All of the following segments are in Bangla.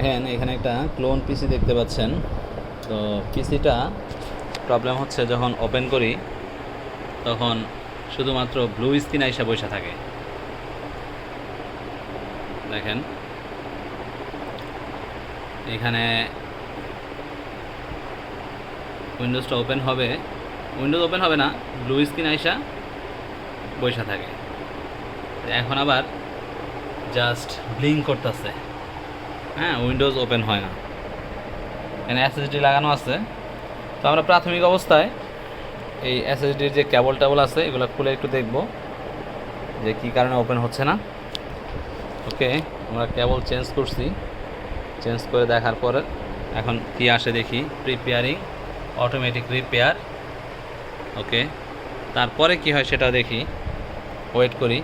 দেখেন, এখানে একটা ক্লোন পিসি দেখতে পাচ্ছেন। তো পিসিটা প্রবলেম হচ্ছে যখন ওপেন করি, তখন শুধুমাত্র ব্লু স্ক্রিন আইসা বসে থাকে। দেখেন। এখানে উইন্ডোজটা ওপেন হবে। উইন্ডোজ ওপেন হবে না ব্লু স্ক্রিন আইসা বসে থাকে। এখন আবার জাস্ট ব্লিঙ্ক করতেছে। হ্যাঁ উইন্ডোজ ওপেন হয় না। এখানে এসএসডি লাগানো আছে। তো আমরা প্রাথমিক অবস্থায় এই এসএসডির যে কেবল ট্যাবল আছে, এগুলো খুলে একটু দেখব যে কী কারণে ওপেন হচ্ছে না। ওকে আমরা কেবল চেঞ্জ করছি। চেঞ্জ করে দেখার পরে এখন কি আসে দেখি। প্রিপেয়ারিং অটোমেটিক রিপেয়ার ওকে তারপরে কি হয় সেটা দেখি। ওয়েট করি।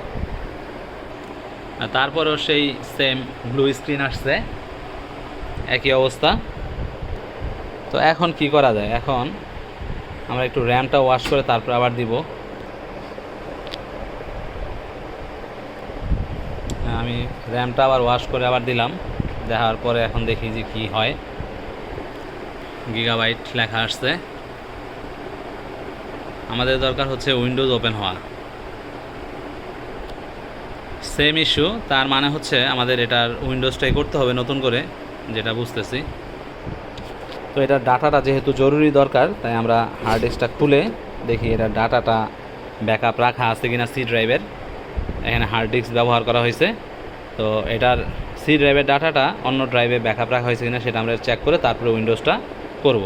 তারপরেও সেই সেম ব্লু স্ক্রিন আসছে। একই অবস্থা। তো এখন কি করা যায়? এখন আমরা একটু র্যামটা ওয়াশ করে তারপর আবার দিব। আমি র্যামটা আবার ওয়াশ করে আবার দিলাম। দেখার পরে এখন দেখি যে কি হয়। গিগাবাইট লেখা আসছে। আমাদের দরকার হচ্ছে উইন্ডোজ ওপেন হওয়া। সেম ইস্যু, তার মানে হচ্ছে আমাদের এটার উইন্ডোজটাই করতে হবে নতুন করে। যেটা বুঝতেছি। তো এটা ডাটাটা যেহেতু জরুরি দরকার, তাই আমরা হার্ড ডিস্কটা খুলে দেখি এটা ডাটাটা ব্যাকআপ রাখা আছে কিনা সি ড্রাইভের এখানে হার্ড ডিস্ক ব্যবহার করা হয়েছে। তো এটার সি ড্রাইভের ডাটাটা অন্য ড্রাইভে ব্যাকআপ রাখা হয়েছে কিনা সেটা আমরা চেক করে তারপরে উইন্ডোজটা করব।